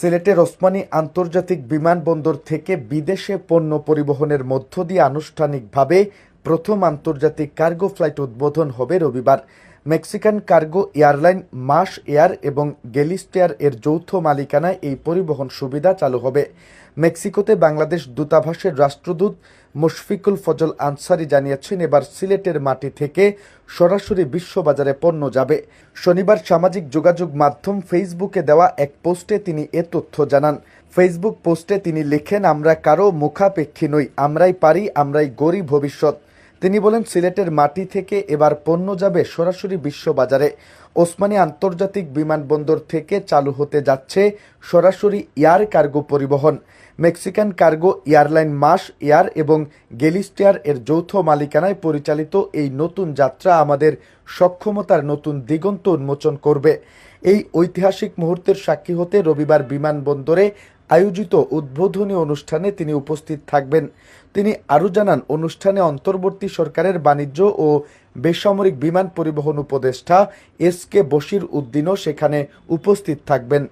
সিলেটের ওসমানী আন্তর্জাতিক বিমানবন্দর থেকে বিদেশে পণ্য পরিবহনের মধ্য দিয়ে আনুষ্ঠানিকভাবে প্রথম আন্তর্জাতিক কার্গো ফ্লাইট উদ্বোধন হবে রবিবার। Mexican cargo airline, Mas Air এবং গেলিস্টেয়ার এর যৌথ মালিকানায় এই পরিবহন সুবিধা চালু হবে। মেক্সিকোতে বাংলাদেশ দূতাবাসের রাষ্ট্রদূত মুশফিকুল ফজল আনসারি জানিয়েছেন, এবার সিলেটের মাটি থেকে সরাসরি বিশ্ববাজারে পণ্য যাবে। শনিবার সামাজিক যোগাযোগ মাধ্যম ফেসবুকে দেওয়া এক পোস্টে তিনি এ তথ্য জানান। ফেসবুক পোস্টে তিনি লেখেন, আমরা কারও মুখাপেক্ষী নই, আমরাই পারি, আমরাই গড়ি ভবিষ্যৎ। তিনি বলেন, সিলেটের মাটি থেকে এবার পণ্য যাবে সরাসরি বিশ্ববাজারে। ওসমানী আন্তর্জাতিক বিমানবন্দর থেকে চালু হতে যাচ্ছে সরাসরি এয়ার কার্গো পরিবহন। Mexican cargo airline Mas, Air এবং গেলিস্টেয়ার এর যৌথ মালিকানায় পরিচালিত এই নতুন যাত্রা আমাদের সক্ষমতার নতুন দিগন্ত উন্মোচন করবে। এই ঐতিহাসিক মুহূর্তের সাক্ষী হতে রবিবার বিমানবন্দরে আয়োজিত উদ্বোধনী অনুষ্ঠানে তিনি উপস্থিত থাকবেন। তিনি আরও জানান, অনুষ্ঠানে অন্তর্বর্তী সরকারের বাণিজ্য ও বেসামরিক বিমান পরিবহন উপদেষ্টা এস কে বশির উদ্দিনও সেখানে উপস্থিত থাকবেন।